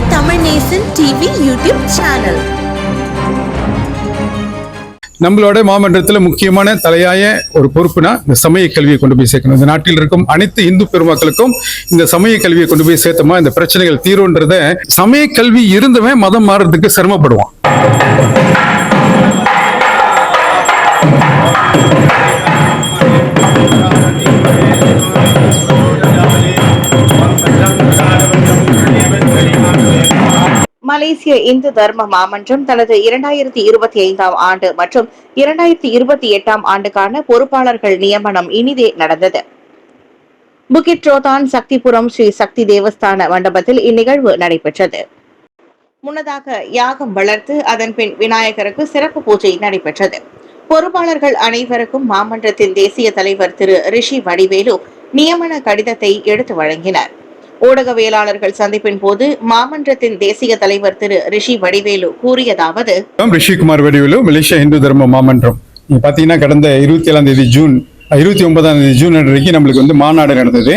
உங்கள் Tamil Nesan TV YouTube channel. நம்மளோட மாமன்றத்தில் முக்கியமான தலையாய ஒரு பொறுப்புனா இந்த சமய கல்வியை கொண்டு போய் சேர்க்கணும். இந்த நாட்டில் இருக்கும் அனைத்து இந்து பெருமக்களுக்கும் இந்த சமய கல்வியை கொண்டு போய் சேர்த்தோமா இந்த பிரச்சனைகள் தீரும்ன்றத சமய கல்வி இருந்தவன் மதம் மாறுறதுக்கு சிரமப்படுவான். மலேசிய இந்து தர்ம மாமன்றம் தனது இரண்டாயிரத்தி இருபத்தி ஐந்தாம் ஆண்டு மற்றும் இரண்டாயிரத்தி இருபத்தி எட்டாம் ஆண்டுக்கான பொறுப்பாளர்கள் நியமனம் இனிதே நடந்தது. புகிட் ரோதான் சக்திபுரம் ஸ்ரீ சக்தி தேவஸ்தான மண்டபத்தில் இந்நிகழ்வு நடைபெற்றது. முன்னதாக யாகம் வளர்த்து அதன் பின் விநாயகருக்கு சிறப்பு பூஜை நடைபெற்றது. பொறுப்பாளர்கள் அனைவருக்கும் மாமன்றத்தின் தேசிய தலைவர் திரு ரிஷி வடிவேலு நியமன கடிதத்தை எடுத்து வழங்கினார். ஊடகவியலாளர்கள் சந்திப்பின் போது மாமன்றத்தின் தேசிய தலைவர் திரு ரிஷி வடிவேலு கூறியதாவது ரிஷிகுமார் வடிவேலு மலேசியா இந்து தர்ம மாமன்றம். நீங்க பாத்தீங்கன்னா கடந்த இருபத்தி ஏழாம் தேதி ஜூன் இருபத்தி ஒன்பதாம் தேதி ஜூன் அன்றைக்கு நம்மளுக்கு வந்து மாநாடு நடந்தது.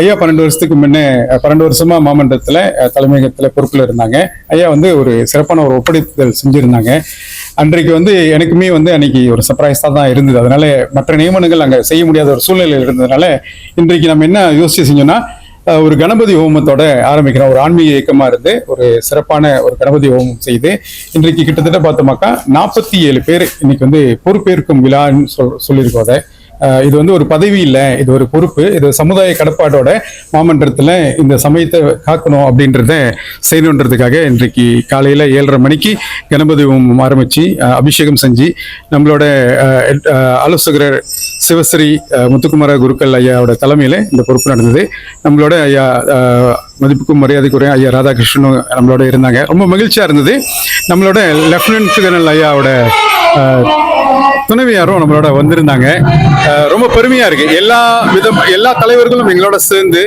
ஐயா பன்னெண்டு வருஷத்துக்கு முன்னே பன்னெண்டு வருஷமா மாமன்றத்தில் தலைமையகத்தில் பொறுப்பில் இருந்தாங்க. ஐயா வந்து ஒரு சிறப்பான ஒரு ஒப்படைத்தல் செஞ்சுருந்தாங்க. அன்றைக்கு வந்து எனக்குமே வந்து அன்னைக்கு ஒரு சர்ப்ரைஸாக தான் இருந்தது. அதனால மற்ற நியமனங்கள் அங்கே செய்ய முடியாத ஒரு சூழ்நிலையில் இருந்ததுனால இன்றைக்கு நம்ம என்ன யோசிச்சு செஞ்சோம்னா ஒரு கணபதி ஹோமத்தோட ஆரம்பிக்கிறோம். ஒரு ஆன்மீக இயக்கமா இருந்து ஒரு சிறப்பான ஒரு கணபதி ஹோமம் செய்து இன்றைக்கு கிட்டத்தட்ட பார்த்தோமாக்கா நாற்பத்தி ஏழு பேர் இன்னைக்கு வந்து பொறுப்பேற்கும் விழான்னு சொல் சொல்லியிருக்கோம் அதை. இது வந்து ஒரு பதவி இல்லை இது ஒரு பொறுப்பு இது சமுதாய கடப்பாட்டோட மாமன்றத்தில் இந்த சமயத்தை காக்கணும் அப்படின்றத செய்யணுன்றதுக்காக இன்றைக்கு காலையில் ஏழரை மணிக்கு கணபதி ஹோமம் ஆரம்பித்து அபிஷேகம் செஞ்சு நம்மளோட ஆலோசகர் சிவஸ்ரீ முத்துக்குமார குருக்கள் ஐயாவோட தலைமையில் இந்த பொறுப்பு நடந்தது. நம்மளோட ஐயா மதிப்புக்கும் மரியாதைக்குரிய ஐயா ராதாகிருஷ்ணனும் நம்மளோட இருந்தாங்க. ரொம்ப மகிழ்ச்சியாக இருந்தது. நம்மளோட லெப்டினன்ட் கர்னல் ஐயாவோட துணைவியாரும் நம்மளோட வந்திருந்தாங்க. ரொம்ப பெருமையா இருக்கு. எல்லா விதம் எல்லா தலைவர்களும் எங்களோட சேர்ந்து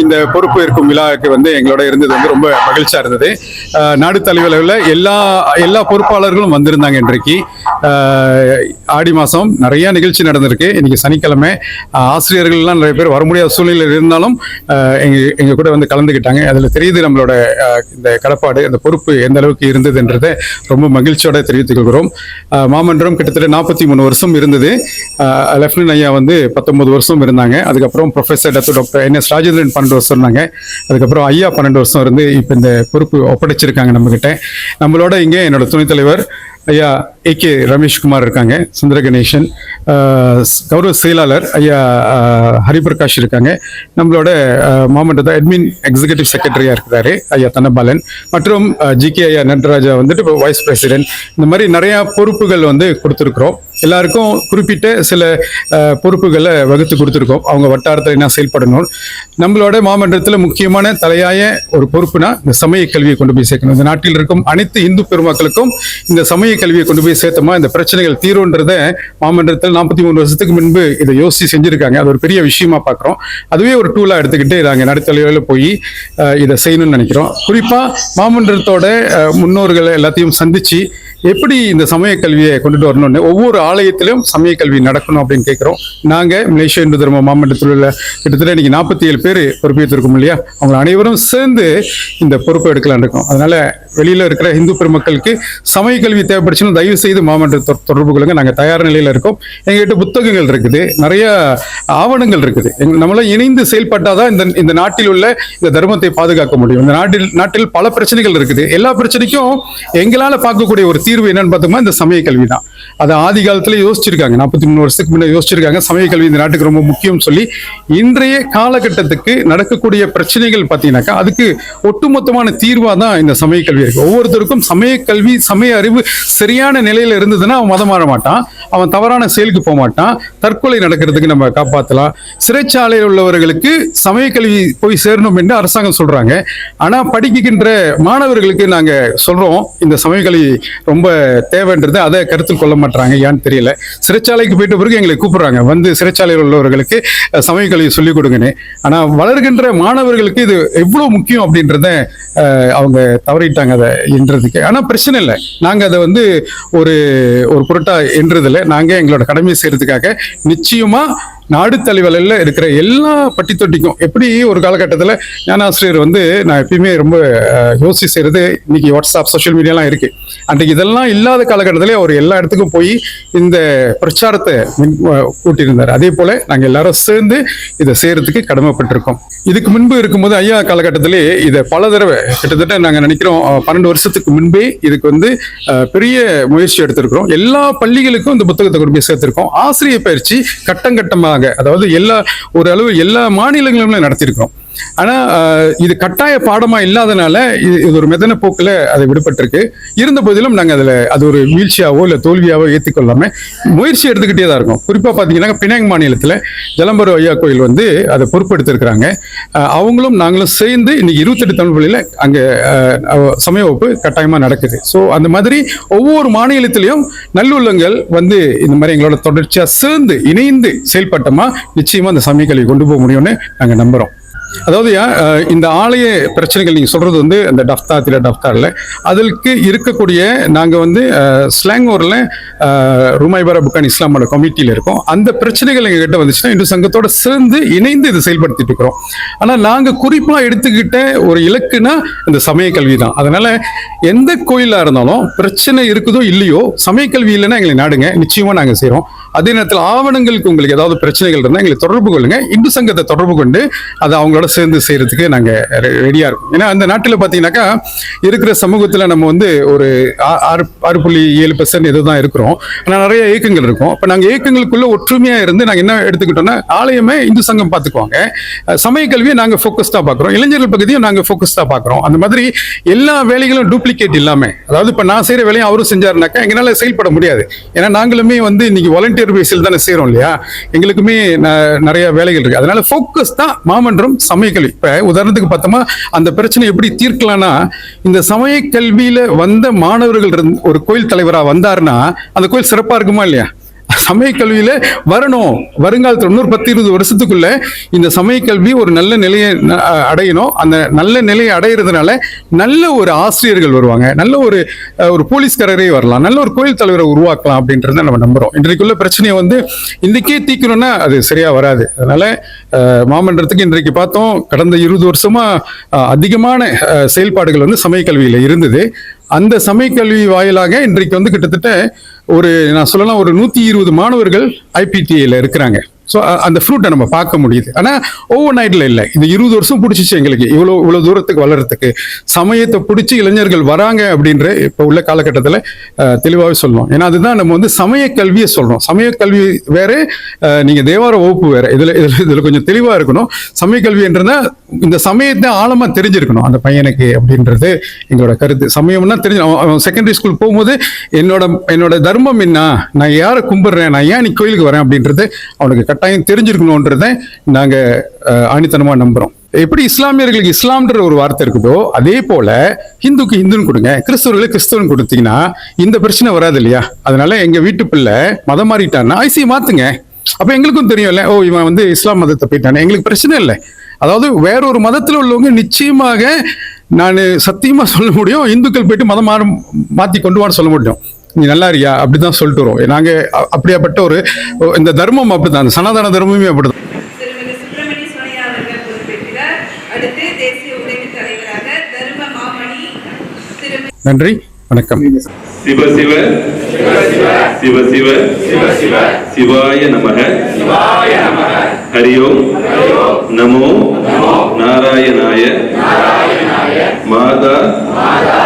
இந்த பொறுப்பு இருக்கும் விழாவுக்கு வந்து எங்களோட இருந்தது வந்து ரொம்ப மகிழ்ச்சியா இருந்தது. நாடு தலைவரில் எல்லா எல்லா பொறுப்பாளர்களும் வந்திருந்தாங்க இன்றைக்கு. ஆடி மாதம் நிறைய நிகழ்ச்சி நடந்திருக்கு. இன்னைக்கு சனிக்கிழமை ஆசிரியர்கள்லாம் நிறைய பேர் வர முடியாத சூழ்நிலையில் இருந்தாலும் எங்கள் எங்கள் கூட வந்து கலந்துக்கிட்டாங்க. அதில் தெரியுது நம்மளோட இந்த கடப்பாடு அந்த பொறுப்பு எந்த அளவுக்கு இருந்ததுன்றதை ரொம்ப மகிழ்ச்சியோட தெரிவித்துக் கொள்கிறோம். மாமன்றம் கிட்டத்தட்ட நாற்பத்தி மூணு வருஷம் இருந்தது. லெப்டினன்ட் ஐயா வந்து பத்தொன்பது வருஷம் இருந்தாங்க. அதுக்கப்புறம் professor Dato doctor N S Rajendran பன்னெண்டு வருஷம் இருந்தாங்க. அதுக்கப்புறம் ஐயா பன்னெண்டு வருஷம் இருந்து இப்போ இந்த பொறுப்பு ஒப்படைச்சிருக்காங்க நம்மகிட்ட. நம்மளோட இங்கே என்னோட துணைத் தலைவர் ஐயா ஏ கே ரமேஷ்குமார் இருக்காங்க சுந்தர கணேசன். கௌரவ செயலாளர் ஐயா ஹரிபிரகாஷ் இருக்காங்க. நம்மளோட அஹ், அட்மின் எக்ஸிகூட்டிவ் செக்ரட்டரியாக இருக்கிறாரு ஐயா தனபாலன். மற்றும் ஜி கே ஐயா நடராஜா வந்துட்டு இப்போ வைஸ் பிரசிடென்ட் இந்த மாதிரி நிறையா பொறுப்புகள் வந்து கொடுத்துருக்குறோம். எல்லாருக்கும் குறிப்பிட்ட சில பொறுப்புகளை வகுத்து கொடுத்துருக்கோம். அவங்க வட்டாரத்தில் என்ன செயல்படணும். நம்மளோட மாமன்றத்தில் முக்கியமான தலையாய ஒரு பொறுப்புனா இந்த சமய கல்வியை கொண்டு போய் சேர்க்கணும். இந்த நாட்டில் இருக்கும் அனைத்து இந்து பெருமக்களுக்கும் இந்த சமய கல்வியை கொண்டு போய் சேர்த்தோமா இந்த பிரச்சனைகள் தீரும்ன்றத மாமன்றத்தில் நாற்பத்தி மூணு வருஷத்துக்கு முன்பு இதை யோசிச்சு செஞ்சுருக்காங்க. அது ஒரு பெரிய விஷயமா பார்க்குறோம் அதுவே ஒரு டூலாக எடுத்துக்கிட்டு நாங்கள் நடுத்தலைவில் போய் இதை செய்யணும்னு நினைக்கிறோம். குறிப்பாக மாமன்றத்தோட முன்னோர்களை எல்லாத்தையும் சந்திச்சு எப்படி இந்த சமய கல்வியை கொண்டுட்டு வரணும்னு ஒவ்வொரு ஆலயத்திலும் சமய கல்வி நடக்கணும் அப்படின்னு கேட்குறோம் நாங்கள் மலேசிய இந்து தர்ம மாமன்றத்தில் உள்ள கிட்டத்தட்ட இன்னைக்கு நாற்பத்தி ஏழு பேர் பொறுப்பேற்றிருக்கோம் இல்லையா? அவங்க அனைவரும் சேர்ந்து இந்த பொறுப்பை எடுக்கலாம் இருக்கோம். அதனால வெளியில் இருக்கிற இந்து பெருமக்களுக்கு சமய கல்வி தேவைப்படுச்சுன்னு தயவு செய்து மாமன்ற தொடர்பு கொள்ளுங்க. நாங்கள் தயார் நிலையில் இருக்கோம். எங்ககிட்ட புத்தகங்கள் இருக்குது. நிறைய ஆவணங்கள் இருக்குது. எங்க- நம்மளாம் இணைந்து செயல்பட்டால் தான் இந்த இந்த நாட்டில் உள்ள இந்த தர்மத்தை பாதுகாக்க முடியும். இந்த நாட்டில் நாட்டில் பல பிரச்சனைகள் இருக்குது. எல்லா பிரச்சனைக்கும் எங்களால் பார்க்கக்கூடிய ஒரு தீர்வு என்னன்னு பார்த்தோம்னா இந்த சமய கல்வி தான் அதை ஆதி காலத்துல யோசிச்சிருக்காங்க. நாற்பத்தி மூணு வருஷத்துக்கு முன்னாடி யோசிச்சிருக்காங்க. சமய கல்வி இந்த நாட்டுக்கு ரொம்ப முக்கியம் சொல்லி இன்றைய காலகட்டத்துக்கு நடக்கக்கூடிய பிரச்சனைகள் பார்த்தீங்கன்னாக்கா அதுக்கு ஒட்டுமொத்தமான தீர்வாக தான் இந்த சமய கல்வி இருக்கு. ஒவ்வொருத்தருக்கும் சமய கல்வி சமய அறிவு சரியான நிலையில இருந்ததுன்னா அவன் மதம் மாற மாட்டான். அவன் தவறான செயலுக்கு போக மாட்டான். தற்கொலை நடக்கிறதுக்கு நம்ம காப்பாற்றலாம் சிறைச்சாலையில் உள்ளவர்களுக்கு சமய கல்வி போய் சேரணும் என்று அரசாங்கம் சொல்றாங்க. ஆனா படிக்கின்ற மாணவர்களுக்கு நாங்க சொல்றோம் இந்த சமய கல்வி ரொம்ப தேவைன்றது. அதை கருத்தில் கொள்ள மாட்டாங்க ஏன்னு தெரியல. சிறைச்சாலைக்கு போயிட்ட பிறகு எங்களை கூப்பிடுறாங்க. வந்து சிறைச்சாலையில் உள்ளவர்களுக்கு அஹ், சொல்லிக் கொடுங்கன்னு. ஆனால் வளர்கின்ற மாணவர்களுக்கு இது எவ்வளோ முக்கியம் அப்படின்றத அவங்க தவறிட்டாங்க அதை என்றதுக்கு. ஆனால் பிரச்சனை இல்லை. நாங்கள் அதை வந்து ஒரு ஒரு பொருட்டாக என்றதில்லை. நாங்கள் எங்களோட கடமை செய்கிறதுக்காக நிச்சயமாக நாடு தலைவலில் இருக்கிற எல்லா பட்டி தொட்டிக்கும் எப்படி ஒரு காலகட்டத்தில் ஞானாசிரியர் வந்து நான் எப்பயுமே ரொம்ப யோசி செய்கிறது இன்னைக்கு வாட்ஸ்அப் சோஷியல் மீடியாலாம் இருக்குது அன்றைக்கு இதெல்லாம் இல்லாத காலகட்டத்திலே அவர் எல்லா இடத்துக்கும் போய் இந்த பிரச்சாரத்தை கூட்டியிருந்தார். அதே போல் நாங்கள் எல்லாரும் சேர்ந்து இதை செய்கிறதுக்கு கடமைப்பட்டிருக்கோம். இதுக்கு முன்பு இருக்கும்போது ஐயா காலகட்டத்திலே இதை பல தடவை கிட்டத்தட்ட நாங்கள் நினைக்கிறோம் பன்னெண்டு வருஷத்துக்கு முன்பே இதுக்கு வந்து பெரிய முயற்சி எடுத்திருக்கிறோம். எல்லா பள்ளிகளுக்கும் இந்த புத்தகத்தை கொண்டு போய் சேர்த்திருக்கோம். ஆசிரியர் பயிற்சி கட்டம் அதாவது எல்லா ஒரு அளவு எல்லா மாநிலங்களிலும் நடத்தியிருக்கிறோம். ஆனா இது கட்டாய பாடமா இல்லாதனால இது இது ஒரு மெதன போக்குல அது விடுபட்டிருக்கு. இருந்த போதிலும் நாங்க அதுல அது ஒரு வீழ்ச்சியாவோ இல்ல தோல்வியாவோ ஏற்றுக்கொள்ளாம முயற்சி எடுத்துக்கிட்டே தான் இருக்கும். குறிப்பா பாத்தீங்கன்னா பினாங் மாநிலத்துல ஜலம்பரு ஐயா கோயில் வந்து அதை பொறுப்பெடுத்திருக்கிறாங்க அவங்களும் நாங்களும் சேர்ந்து இன்னைக்கு இருபத்தெட்டு தமிழ் பள்ளியில அங்க சமய வகுப்பு கட்டாயமா நடக்குது. ஸோ அந்த மாதிரி ஒவ்வொரு மாநிலத்திலையும் நல்லுள்ளங்கள் வந்து இந்த மாதிரி எங்களோட தொடர்ச்சியா சேர்ந்து இணைந்து செயல்பட்டோமா நிச்சயமா அந்த சமய கல்வி கொண்டு போக முடியும்னு நாங்க நம்புறோம். அதாவது இந்த ஆலய பிரச்சனைகள் நீங்க சொல்றது வந்து இந்த டஃப்தா தில இல்லை. அதற்கு இருக்கக்கூடிய நாங்க வந்து ஸ்லாங்கூர்ல ருமாய்பரா புக்கான் இஸ்லாமோட கமிட்டியில் இருக்கோம். அந்த பிரச்சனைகள் எங்ககிட்ட வந்துச்சுன்னா இந்து சங்கத்தோட சேர்ந்து இணைந்து இதை செயல்படுத்திட்டு இருக்கிறோம். ஆனா நாங்க குறிப்பா எடுத்துக்கிட்ட ஒரு இலக்குனா இந்த சமய கல்வி தான். அதனால எந்த கோயிலா இருந்தாலும் பிரச்சனை இருக்குதோ இல்லையோ சமய கல்வி இல்லைன்னா எங்களை நாடுங்க. நிச்சயமா நாங்க செய்றோம். அதே நேரத்தில் ஆவணங்களுக்கு உங்களுக்கு ஏதாவது பிரச்சனைகள் இருந்தால் எங்களை தொடர்பு கொள்ளுங்க. இந்து சங்கத்தை தொடர்பு கொண்டு அதை அவங்களோட சேர்ந்து செய்கிறதுக்கு நாங்கள் ரெடியாக இருக்கோம். ஏன்னா அந்த நாட்டில் பார்த்தீங்கன்னாக்கா இருக்கிற சமூகத்தில் நம்ம வந்து ஒரு ஆறு ஆறு புள்ளி ஏழு பெர்சன்ட் இதுதான் இருக்கிறோம். ஆனால் நிறைய இயக்கங்கள் இருக்கும். இப்போ நாங்கள் இயக்கங்களுக்குள்ளே ஒற்றுமையாக இருந்து நாங்கள் என்ன எடுத்துக்கிட்டோம்னா ஆலயமே இந்து சங்கம் பார்த்துக்குவாங்க சமய கல்வியை நாங்கள் ஃபோக்கஸ்டாக பார்க்குறோம் இளைஞர்கள் பகுதியும் நாங்கள் ஃபோக்கஸ்டாக பார்க்குறோம் அந்த மாதிரி எல்லா வேலைகளும் டூப்ளிகேட் இல்லாமல் அதாவது இப்போ நான் செய்கிற வேலையை அவரும் செஞ்சாருனாக்கா எங்களால் செயல்பட முடியாது. ஏன்னா நாங்களுமே வந்து இன்னைக்கு வாலண்டியர் பேஸில் தானே செய்கிறோம் இல்லையா? எங்களுக்குமே ந- நிறைய வேலைகள் இருக்குது அதனால ஃபோக்கஸ் தான் மாமன்றம் சமயக்கல்வி. இப்போ உதாரணத்துக்கு பார்த்தோமா அந்த பிரச்சனை எப்படி தீர்க்கலாம்னா இந்த சமய கல்வியில் வந்த மாணவர்கள் இருந்து- ஒரு கோயில் தலைவராக வந்தாருன்னா அந்த கோயில் சிறப்பாக இருக்குமா இல்லையா? சமய கல்வியில் வரணும். வருங்காலத்தில் இன்னொரு பத்து இருபது வருஷத்துக்குள்ள இந்த சமய கல்வி ஒரு நல்ல நிலையை அடையணும். அந்த நல்ல நிலையை அடையிறதுனால நல்ல ஒரு ஆசிரியர்கள் வருவாங்க. நல்ல ஒரு ஒரு போலீஸ்காரரே வரலாம். நல்ல ஒரு கோயில் தலைவரை உருவாக்கலாம் அப்படின்றத நம்ம நம்புகிறோம் இன்றைக்குள்ள பிரச்சனையை வந்து இன்றைக்கே தீக்கணும்னா அது சரியாக வராது. அதனால் மாமன்றத்துக்கு இன்றைக்கு பார்த்தோம் கடந்த இருபது வருஷமா அதிகமான செயல்பாடுகள் வந்து சமய கல்வியில் இருந்தது. அந்த சமய கல்வி வாயிலாக இன்றைக்கு வந்து கிட்டத்தட்ட ஒரு நான் சொல்லலாம் ஒரு நூற்றி இருபது மாணவர்கள் ஐபிடிஐயில் இருக்கிறாங்க. ஸோ அந்த ஃப்ரூட்டை நம்ம பார்க்க முடியுது. ஆனால் ஓவர் நைட்டில் இல்லை. இந்த இருபது வருஷம் பிடிச்சிச்சு எங்களுக்கு. இவ்வளோ இவ்வளோ தூரத்துக்கு வளர்கிறதுக்கு சமயத்தை பிடிச்சி இளைஞர்கள் வராங்க அப்படின்ற இப்போ உள்ள காலகட்டத்தில் தெளிவாகவே சொல்லணும் ஏன்னா அதுதான் நம்ம வந்து சமய கல்வியை சொல்கிறோம் சமய கல்வி வேறு நீங்கள் தேவார வகுப்பு வேறு. இதில் இதில் இதில் கொஞ்சம் தெளிவாக இருக்கணும். சமய கல்வின்றதா இந்த சமயத்தை ஆழமாக தெரிஞ்சிருக்கணும். அந்த பையனுக்கு அப்படின்றது எங்களோட கருத்து. சமயம்னா தெரிஞ்சு அவன் செகண்டரி ஸ்கூல் போகும்போது என்னோட என்னோட தர்மம் என்ன? நான் யாரை கும்பிட்றேன்? நான் ஏன் நீ கோயிலுக்கு வரேன் அப்படின்றது அவனுக்கு கட்டாயம் தெரிஞ்சிருக்கணுன்றதை நாங்க அஹ், ஆணித்தனமா நம்புறோம். எப்படி இஸ்லாமியர்களுக்கு இஸ்லாம்ன்ற ஒரு வார்த்தை இருக்குதோ அதே போல ஹிந்துக்கு ஹிந்துன்னு கொடுங்க கிறிஸ்தவர்களுக்கு கிறிஸ்தவன் கொடுத்தீங்கன்னா இந்த பிரச்சனை வராது இல்லையா? அதனால எங்க வீட்டு பிள்ளை மதம் மாறிட்டான்னா ஐசியை மாத்துங்க. அப்ப எங்களுக்கும் தெரியும்ல ஓ இவன் வந்து இஸ்லாம் மதத்தை போயிட்டானே எங்களுக்கு பிரச்சனை இல்லை. அதாவது வேற ஒரு மதத்தில் உள்ளவங்க நிச்சயமாக நான் சத்தியமா சொல்ல முடியும் இந்துக்கள் போயிட்டு மதம் மாற மாத்தி கொண்டு வான்னு சொல்ல முடியும். நீ நல்லா இருக்கியா? அப்படிதான் சொல்லிட்டு வரோம் நாங்க அப்படியாப்பட்ட ஒரு இந்த தர்மம் அப்படிதான் அந்த சனாதன தர்மமே அப்படிதான் நன்றி. வணக்கம். சிவ சிவ சிவ. சிவ சிவ. சிவாய நமக. ஹரி ஓம். நமோ. நாராயணாய. மாதா.